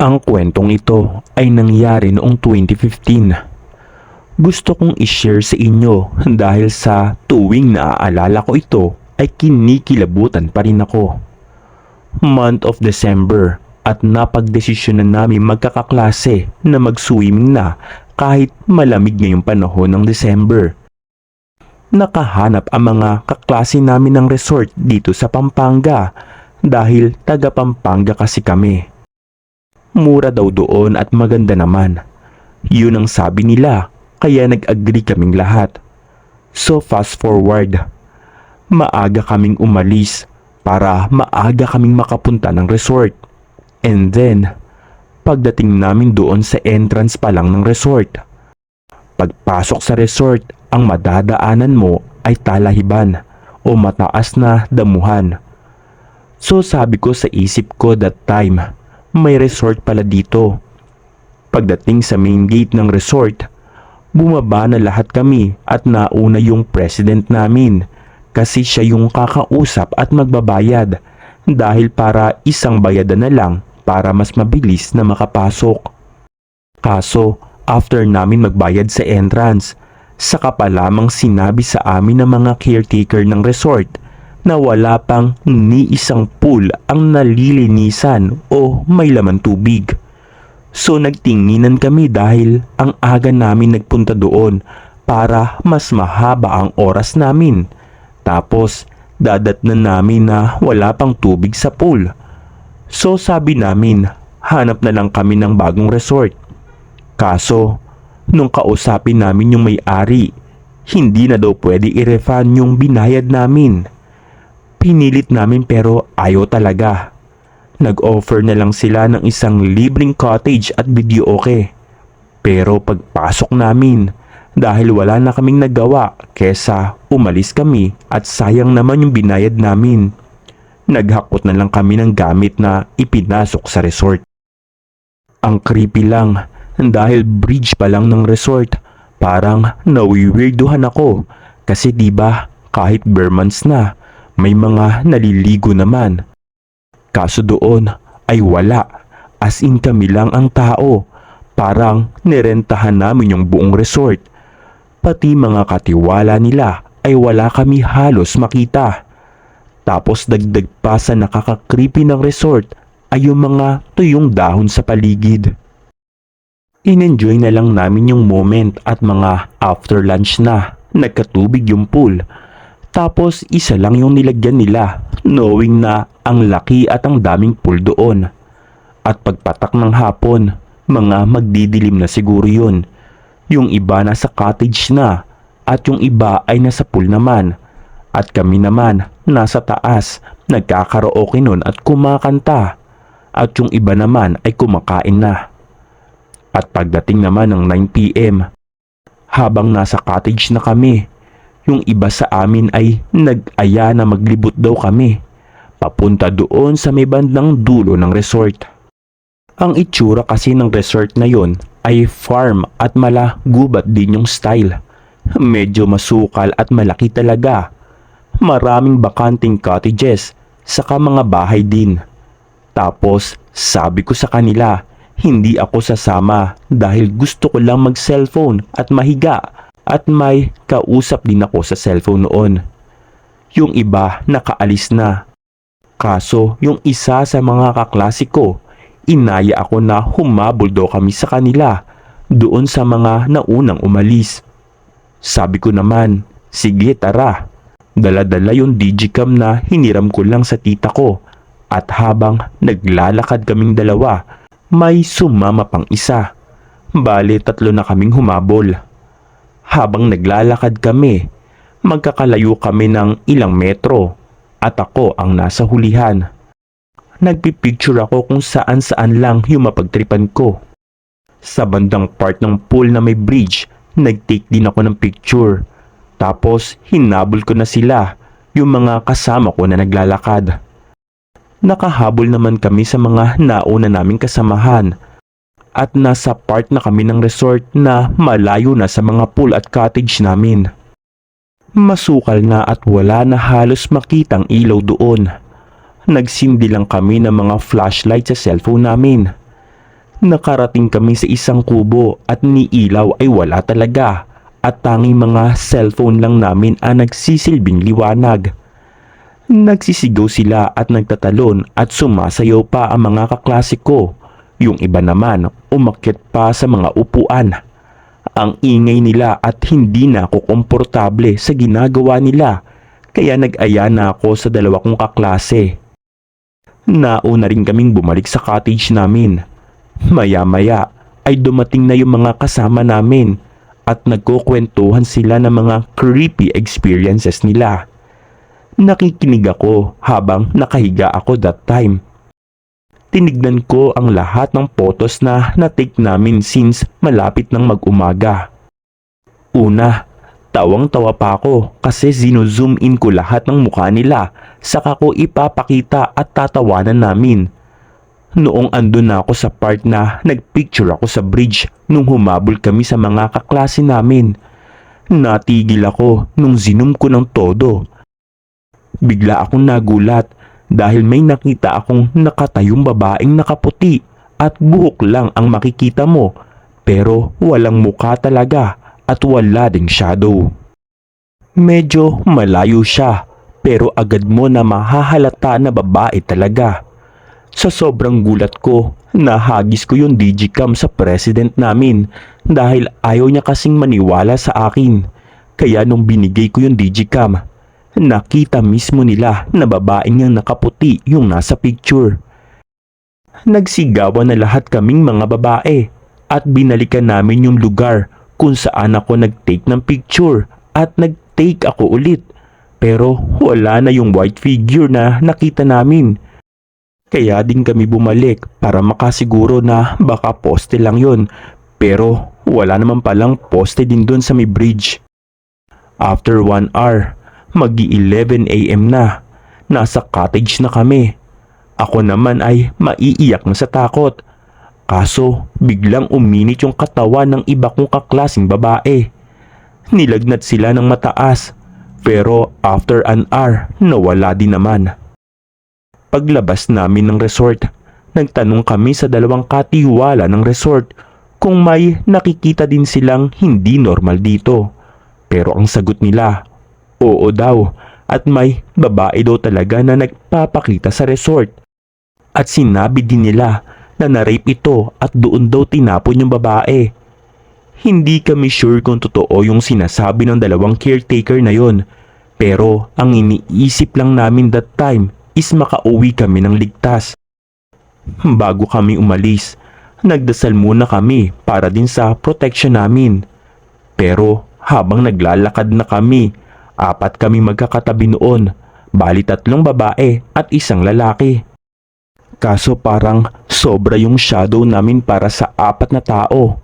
Ang kwentong ito ay nangyari noong 2015. Gusto kong i-share sa inyo dahil sa tuwing naaalala ko ito ay kinikilabutan pa rin ako. Month of December at napagdesisyon na namin magkakaklase na mag-swimming na kahit malamig ngayong panahon ng December. Nakahanap ang mga kaklase namin ng resort dito sa Pampanga dahil taga Pampanga kasi kami. Mura daw doon at maganda naman. Yun ang sabi nila, kaya nag-agree kaming lahat. So fast forward, maaga kaming umalis para maaga kaming makapunta ng resort. And then, pagdating namin doon sa entrance pa lang ng resort. Pagpasok sa resort, ang madadaanan mo ay talahiban o mataas na damuhan. So sabi ko sa isip ko that time, may resort pala dito. Pagdating sa main gate ng resort, bumaba na lahat kami at nauna yung president namin kasi siya yung kakausap at magbabayad dahil para isang bayadan na lang para mas mabilis na makapasok. Kaso, after namin magbayad sa entrance, saka pa lamang sinabi sa amin ng mga caretaker ng resort na wala pang ni isang pool ang nalilinisan o may laman tubig. So nagtinginan kami dahil ang aga namin nagpunta doon para mas mahaba ang oras namin. Tapos dadatnan namin na wala pang tubig sa pool. So sabi namin, hanap na lang kami ng bagong resort. Kaso, nung kausapin namin yung may-ari, hindi na daw pwede i-refund yung binayad namin. Pinilit namin pero ayaw talaga. Nag-offer na lang sila ng isang libreng cottage at video okay. Pero pagpasok namin, dahil wala na kaming nagawa kesa umalis kami at sayang naman yung binayad namin. Naghakot na lang kami ng gamit na ipinasok sa resort. Ang creepy lang dahil bridge pa lang ng resort. Parang nawiwirduhan ako kasi 'di ba kahit bare months na may mga naliligo naman. Kaso doon ay wala as in kami lang ang tao. Parang nirentahan namin yung buong resort. Pati mga katiwala nila ay wala kami halos makita. Tapos dagdag pa sa nakaka-creepy ng resort ay yung mga tuyong dahon sa paligid. Inenjoy na lang namin yung moment at mga after lunch na nagkatubig yung pool. Tapos isa lang yung nilagyan nila knowing na ang laki at ang daming pool doon. At pagpatak ng hapon, mga magdidilim na siguro yun. Yung iba nasa cottage na at yung iba ay nasa pool naman. At kami naman nasa taas nagkakaraoke nun at kumakanta. At yung iba naman ay kumakain na. At pagdating naman ng 9pm, habang nasa cottage na kami, yung iba sa amin ay nag-aya na maglibot daw kami, papunta doon sa may bandang dulo ng resort. Ang itsura kasi ng resort na yon ay farm at mala gubat din yung style. Medyo masukal at malaki talaga. Maraming bakanting cottages, saka mga bahay din. Tapos sabi ko sa kanila, hindi ako sasama dahil gusto ko lang mag-cellphone at mahiga at may kausap din ako sa cellphone noon. Yung iba nakaalis na. Kaso yung isa sa mga kaklasiko, inaya ako na humabol daw kami sa kanila doon sa mga naunang umalis. Sabi ko naman, sige tara. Dala-dala yung digicam na hiniram ko lang sa tita ko at habang naglalakad kaming dalawa, may sumama pang isa. Bale tatlo na kaming humabol. Habang naglalakad kami, magkakalayo kami ng ilang metro at ako ang nasa hulihan. nagpipicture ako kung saan saan lang yung mapagtripan ko. Sa bandang part ng pool na may bridge, nag-take din ako ng picture. Tapos hinabol ko na sila, yung mga kasama ko na naglalakad. Nakahabol naman kami sa mga nauna naming kasamahan at nasa part na kami ng resort na malayo na sa mga pool at cottage namin. Masukal na at wala na halos makitang ilaw doon. Nagsindi lang kami ng mga flashlight sa cellphone namin. Nakarating kami sa isang kubo at ni ilaw ay wala talaga at tanging mga cellphone lang namin ang nagsisilbing liwanag. Nagsisigaw sila at nagtatalon at sumasayaw pa ang mga kaklase ko. Yung iba naman umakyat pa sa mga upuan. Ang ingay nila at hindi na ako komportable sa ginagawa nila kaya nag-aya na ako sa dalawa kong kaklase. Nauna rin kaming bumalik sa cottage namin. Maya-maya ay dumating na yung mga kasama namin at nagkukwentuhan sila ng mga creepy experiences nila. Nakikinig ako habang nakahiga ako that time. Tinignan ko ang lahat ng photos na na-take namin since malapit ng mag-umaga. Una, tawang-tawa pa ako kasi zino-zoom in ko lahat ng mukha nila saka ko ipapakita at tatawanan namin. Noong andun na ako sa part na nagpicture ako sa bridge nung humabol kami sa mga kaklase namin. Natigil ako nung zinom ko ng todo. Bigla akong nagulat dahil may nakita akong nakatayong babaeng nakaputi at buhok lang ang makikita mo pero walang mukha talaga at wala ding shadow. Medyo malayo siya pero agad mo na mahahalata na babae talaga. Sa sobrang gulat ko, nahagis ko yung digicam sa president namin dahil ayaw niya kasing maniwala sa akin. Kaya nung binigay ko yung digicam, nakita mismo nila na babaeng yung nakaputi yung nasa picture. Nagsigawan na lahat kaming mga babae at binalikan namin yung lugar kung saan ako nag-take ng picture at nag-take ako ulit. Pero wala na yung white figure na nakita namin. Kaya din kami bumalik para makasiguro na baka poste lang yon. Pero wala naman palang poste din doon sa may bridge. After 1 hour, magi 11 a.m. na. Nasa cottage na kami. Ako naman ay maiiyak na sa takot. Kaso biglang uminit yung katawan ng iba kong kaklasing babae. Nilagnat sila ng mataas pero after an hour nawala din naman. Paglabas namin ng resort, nagtanong kami sa dalawang katiwala ng resort kung may nakikita din silang hindi normal dito. Pero ang sagot nila, oo daw at may babae daw talaga na nagpapakita sa resort. At sinabi din nila na na-rape ito at doon daw tinapon yung babae. Hindi kami sure kung totoo yung sinasabi ng dalawang caretaker na yon. Pero ang iniisip lang namin that time is makauwi kami ng ligtas. Bago kami umalis, nagdasal muna kami para din sa protection namin. Pero habang naglalakad na kami, apat kami magkakatabi noon, bali tatlong babae at isang lalaki. Kaso parang sobra yung shadow namin para sa apat na tao.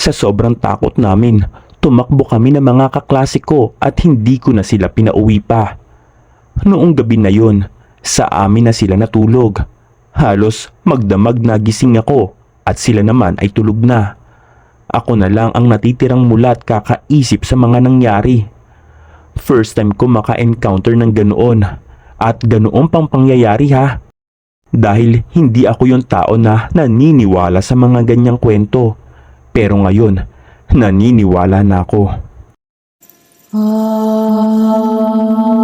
Sa sobrang takot namin, tumakbo kami ng mga kaklase ko at hindi ko na sila pinauwi pa. Noong gabi na yon, sa amin na sila natulog. Halos magdamag na gising ako at sila naman ay tulog na. Ako na lang ang natitirang mulat kakaisip sa mga nangyari. First time ko maka-encounter ng ganoon at ganoon pang pangyayari ha. Dahil hindi ako yung tao na naniniwala sa mga ganyang kwento. Pero ngayon, naniniwala na ako. Ah